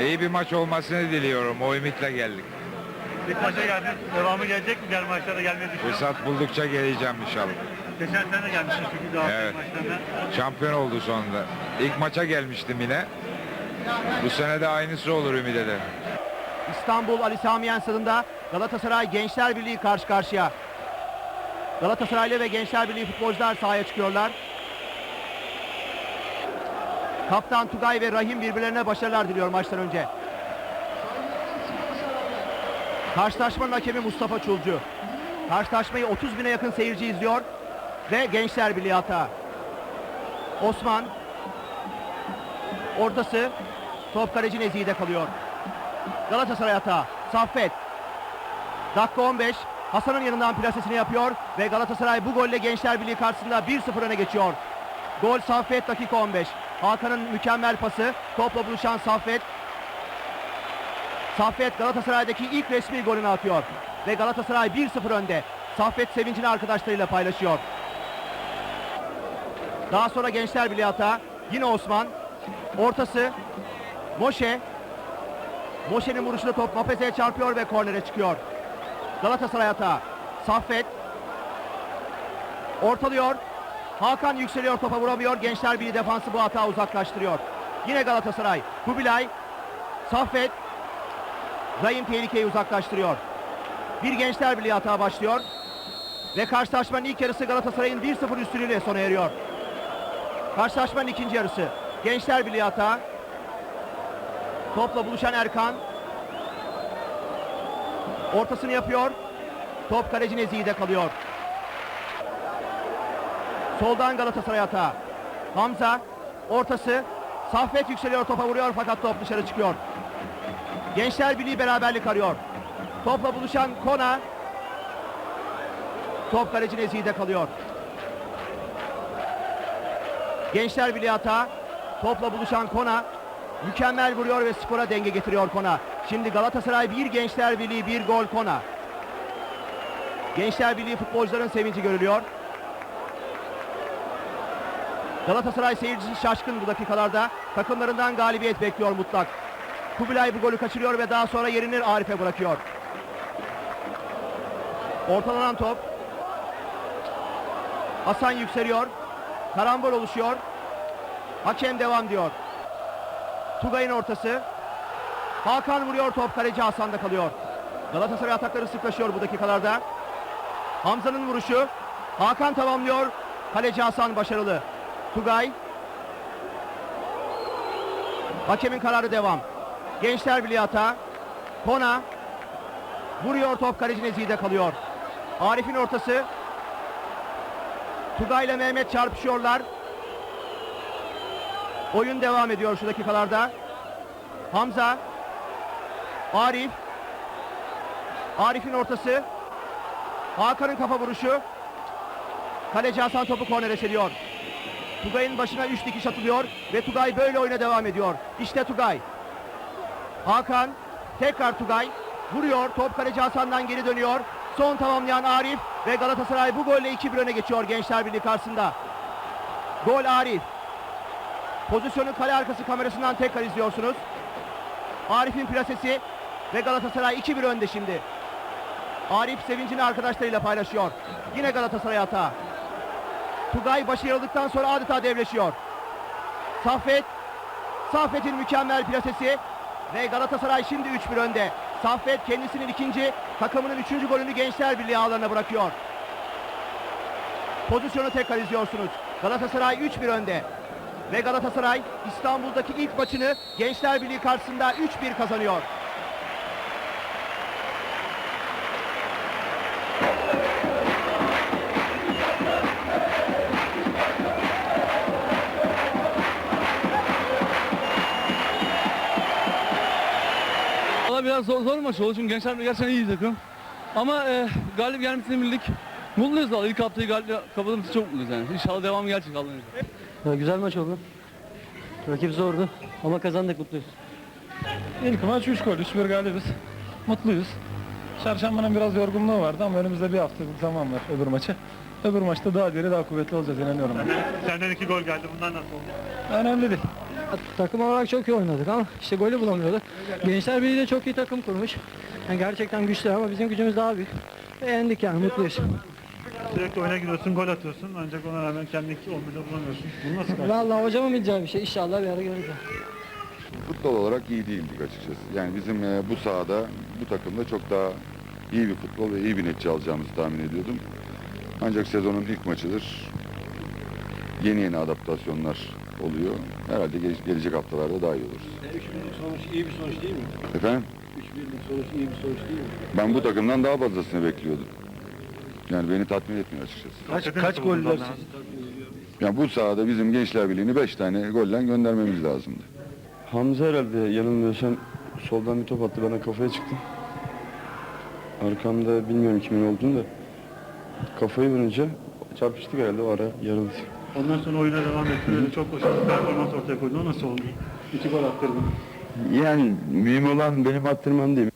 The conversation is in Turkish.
İyi bir maç olmasını diliyorum. O ümitle geldik. İlk maça geldin. Devamı gelecek mi? Diğer maçlara gelmeyi düşünüyor musun? Fırsat buldukça geleceğim inşallah. Geçen sene gelmiştin çünkü daha Evet. maçlarına. Şampiyon oldu sonunda. İlk maça gelmiştim yine. Bu sene de aynısı olur ümit ederim. İstanbul Ali Sami Yen stadında Galatasaray Gençler Birliği karşı karşıya. Galatasaraylı ve Gençler Birliği futbolcular sahaya çıkıyorlar. Kaptan Tugay ve Rahim birbirlerine başarılar diliyor maçtan önce. Karşılaşmanın hakemi Mustafa Çulcu. Karşılaşmayı 30 bine yakın seyirci izliyor ve Gençler Birliği hata. Osman ortası top kaleci Nezih'de kalıyor. Galatasaray hata. Saffet. Dakika 15. Hasan'ın yanından plasesini yapıyor ve Galatasaray bu golle Gençler Birliği karşısında 1-0 öne geçiyor. Gol Saffet dakika 15. Hakan'ın mükemmel pası. Topla buluşan Saffet. Saffet Galatasaray'daki ilk resmi golünü atıyor. Ve Galatasaray 1-0 önde. Saffet sevincini arkadaşlarıyla paylaşıyor. Daha sonra Gençler Birliği hata. Yine Osman. Ortası. Moşe. Moşe'nin vuruşunda top Mapeze'ye çarpıyor ve kornere çıkıyor. Galatasaray hata. Saffet. Ortalıyor. Hakan yükseliyor topa vuramıyor. Gençler Birliği defansı bu hata uzaklaştırıyor. Yine Galatasaray. Kubilay. Saffet. Rahim tehlikeyi uzaklaştırıyor. Bir Gençler Birliği hata başlıyor. Ve karşılaşmanın ilk yarısı Galatasaray'ın 1-0 üstünlüğüyle sona eriyor. Karşılaşmanın ikinci yarısı. Gençler Birliği hata. Topla buluşan Erkan. Ortasını yapıyor. Top kaleci Nezih'de kalıyor. Soldan Galatasaray hata. Hamza ortası. Saffet yükseliyor topa vuruyor fakat top dışarı çıkıyor. Gençler Birliği beraberlik arıyor. Topla buluşan Kona. Top kaleci Nezih'de kalıyor. Gençler Birliği hata. Topla buluşan Kona. Mükemmel vuruyor ve skora denge getiriyor Kona. Şimdi Galatasaray bir Gençler Birliği bir gol Kona. Gençler Birliği futbolcuların sevinci görülüyor. Galatasaray seyircisi şaşkın bu dakikalarda. Takımlarından galibiyet bekliyor mutlak. Kubilay bu golü kaçırıyor ve daha sonra yerini Arif'e bırakıyor. Ortalanan top. Hasan yükseliyor. Karambol oluşuyor. Hakem devam diyor. Tugay'ın ortası. Hakan vuruyor top kaleci Hasan'da kalıyor. Galatasaray atakları sıklaşıyor bu dakikalarda. Hamza'nın vuruşu. Hakan tamamlıyor. Kaleci Hasan başarılı. Tugay. Hakemin kararı devam. Gençler Birliği hata. Kona. Vuruyor top kaleci Nezih'de kalıyor. Arif'in ortası. Tugay ile Mehmet çarpışıyorlar. Oyun devam ediyor şu dakikalarda. Hamza. Arif. Arif'in ortası. Hakan'ın kafa vuruşu. Kaleci Hasan topu kornere seriyor. Tugay'ın başına 3 dikiş atılıyor ve Tugay böyle oyuna devam ediyor. İşte Tugay. Hakan tekrar Tugay vuruyor. Top kaleci Hasan'dan geri dönüyor. Son tamamlayan Arif ve Galatasaray bu golle 2-1 öne geçiyor Gençler Birliği karşısında. Gol Arif. Pozisyonu kale arkası kamerasından tekrar izliyorsunuz. Arif'in plasesi ve Galatasaray 2-1 önde şimdi. Arif sevincini arkadaşlarıyla paylaşıyor. Yine Galatasaray hata. Tugay başarıldıktan sonra adeta devleşiyor. Saffet. Saffet'in mükemmel plasesi ve Galatasaray şimdi 3-1 önde. Saffet kendisinin ikinci, takımının üçüncü golünü Gençler Birliği ağlarına bırakıyor. Pozisyonu tekrar izliyorsunuz. Galatasaray 3-1 önde. Ve Galatasaray İstanbul'daki ilk maçını Gençler Birliği karşısında 3-1 kazanıyor. Biraz zor, zor maç oldu çünkü Gençler gerçekten iyi takım. Ama e, galip gelmesini bildik. Mutluyuz valla ilk haftayı galip kapadığımız için çok mutluyuz yani. İnşallah devam gelecek Allah'ın izniyle. Ya, güzel maç oldu. Rakip zordu ama kazandık mutluyuz. İlk maç 3 gol, 3-1 galibiz. Mutluyuz. Çarşambanın biraz yorgunluğu vardı ama önümüzde bir hafta zaman var öbür maça. Öbür maçta daha diri, daha kuvvetli olacağız inanıyorum ben. Senden iki gol geldi. Bunlar nasıl oldu? Önemli değil. Takım olarak çok iyi oynadık ama işte golü bulamıyorduk. Gençler Birliği de çok iyi takım kurmuş. Yani gerçekten güçlü ama bizim gücümüz daha büyük. Beğendik yani mutluyuz. Sürekli oyuna giriyorsun, gol atıyorsun ancak ona rağmen kendini 11'de bulamıyorsun. Bunu nasıl karşı? Vallahi hocamın bileceği bir şey. İnşallah bir ara göreceğiz. Futbol olarak iyi değildik açıkçası. Yani bizim e, bu sahada, bu takımda çok daha iyi bir futbol ve iyi bir netice alacağımızı tahmin ediyordum. Ancak sezonun ilk maçıdır. Yeni yeni adaptasyonlar oluyor. Herhalde gele- gelecek haftalarda daha iyi oluruz. 3-1'lik sonuç iyi bir sonuç değil mi? Efendim? 3-1'lik sonuç iyi bir sonuç değil mi? Ben bu takımdan daha fazlasını bekliyordum. Yani beni tatmin etmiyor açıkçası. Kaç, kaç goller siz? Yani bu sahada bizim Gençler Birliği'ni 5 tane golle göndermemiz lazımdı. Hamza herhalde yanılmıyorsam soldan bir top attı bana kafaya çıktı. Arkamda bilmiyorum kimin olduğunu da kafayı vurunca çarpıştık herhalde o ara yarıldı. Ondan sonra oyuna devam ettin. Çok başarılı bir performans ortaya koydun. O nasıl oldu? İki gol attırdın. Yani mühim olan benim attırmam değil.